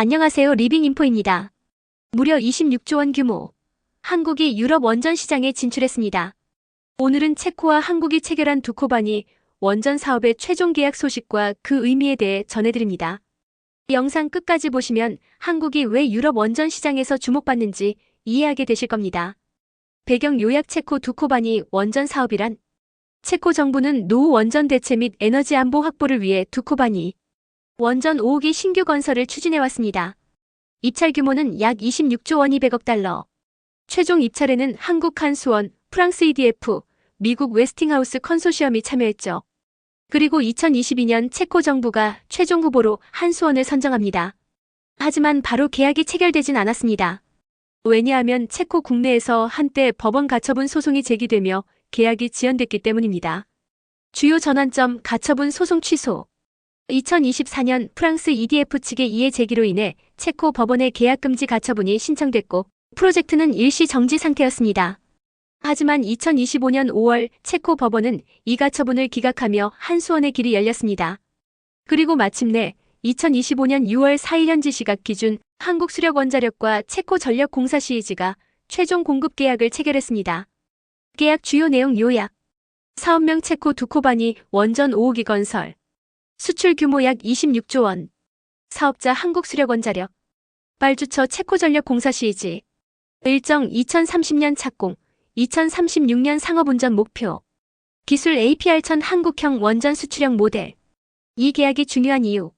안녕하세요. 리빙인포입니다. 무려 26조 원 규모. 한국이 유럽 원전 시장에 진출했습니다. 오늘은 체코와 한국이 체결한 두 코반이 원전 사업의 최종 계약 소식과 그 의미에 대해 전해드립니다. 영상 끝까지 보시면 한국이 왜 유럽 원전 시장에서 주목받는지 이해하게 되실 겁니다. 배경 요약 체코 두코반이 원전 사업이란 체코 정부는 노후 원전 대체 및 에너지 안보 확보를 위해 두코반이 원전 5호기 신규 건설을 추진해왔습니다. 입찰 규모는 약 26조 원 200억 달러. 최종 입찰에는 한국 한수원, 프랑스 EDF, 미국 웨스팅하우스 컨소시엄이 참여했죠. 그리고 2022년 체코 정부가 최종 후보로 한수원을 선정합니다. 하지만 바로 계약이 체결되진 않았습니다. 왜냐하면 체코 국내에서 한때 법원 가처분 소송이 제기되며 계약이 지연됐기 때문입니다. 주요 전환점 가처분 소송 취소. 2024년 프랑스 EDF 측의 이해 제기로 인해 체코 법원의 계약 금지 가처분이 신청됐고 프로젝트는 일시 정지 상태였습니다. 하지만 2025년 5월 체코 법원은 이 가처분을 기각하며 한수원의 길이 열렸습니다. 그리고 마침내 2025년 6월 4일 현지 시각 기준 한국수력원자력과 체코전력공사 시이즈가 최종 공급 계약을 체결했습니다. 계약 주요 내용 요약. 사업명 체코 두코반이 원전 5호기 건설. 수출 규모 약 26조 원. 사업자 한국수력원자력. 발주처 체코전력공사 시이즈. 일정 2030년 착공, 2036년 상업운전 목표. 기술 APR1000 한국형 원전 수출형 모델. 이 계약이 중요한 이유.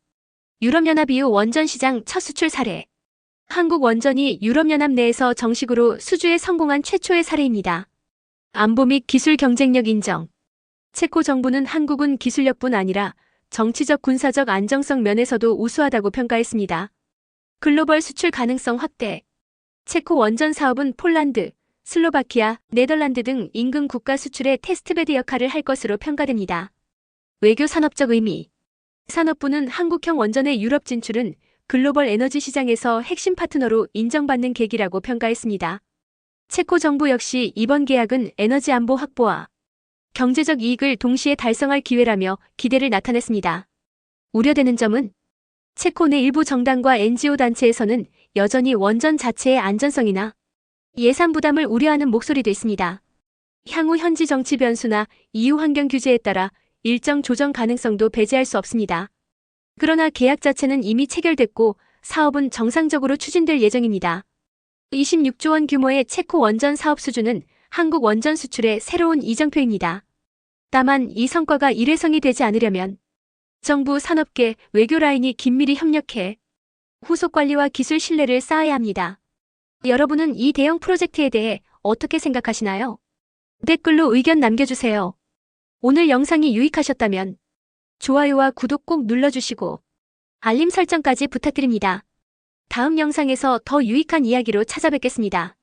유럽연합 이후 원전 시장 첫 수출 사례. 한국 원전이 유럽연합 내에서 정식으로 수주에 성공한 최초의 사례입니다. 안보 및 기술 경쟁력 인정. 체코 정부는 한국은 기술력뿐 아니라 정치적 군사적 안정성 면에서도 우수하다고 평가했습니다. 글로벌 수출 가능성 확대. 체코 원전 사업은 폴란드, 슬로바키아, 네덜란드 등 인근 국가 수출의 테스트베드 역할을 할 것으로 평가됩니다. 외교 산업적 의미. 산업부는 한국형 원전의 유럽 진출은 글로벌 에너지 시장에서 핵심 파트너로 인정받는 계기라고 평가했습니다. 체코 정부 역시 이번 계약은 에너지 안보 확보와 경제적 이익을 동시에 달성할 기회라며 기대를 나타냈습니다. 우려되는 점은 체코 내 일부 정당과 NGO 단체에서는 여전히 원전 자체의 안전성이나 예산 부담을 우려하는 목소리도 있습니다. 향후 현지 정치 변수나 EU 환경 규제에 따라 일정 조정 가능성도 배제할 수 없습니다. 그러나 계약 자체는 이미 체결됐고 사업은 정상적으로 추진될 예정입니다. 26조 원 규모의 체코 원전 사업 수준은 한국 원전 수출의 새로운 이정표입니다. 다만 이 성과가 일회성이 되지 않으려면 정부 산업계 외교 라인이 긴밀히 협력해 후속 관리와 기술 신뢰를 쌓아야 합니다. 여러분은 이 대형 프로젝트에 대해 어떻게 생각하시나요? 댓글로 의견 남겨주세요. 오늘 영상이 유익하셨다면 좋아요와 구독 꼭 눌러주시고 알림 설정까지 부탁드립니다. 다음 영상에서 더 유익한 이야기로 찾아뵙겠습니다.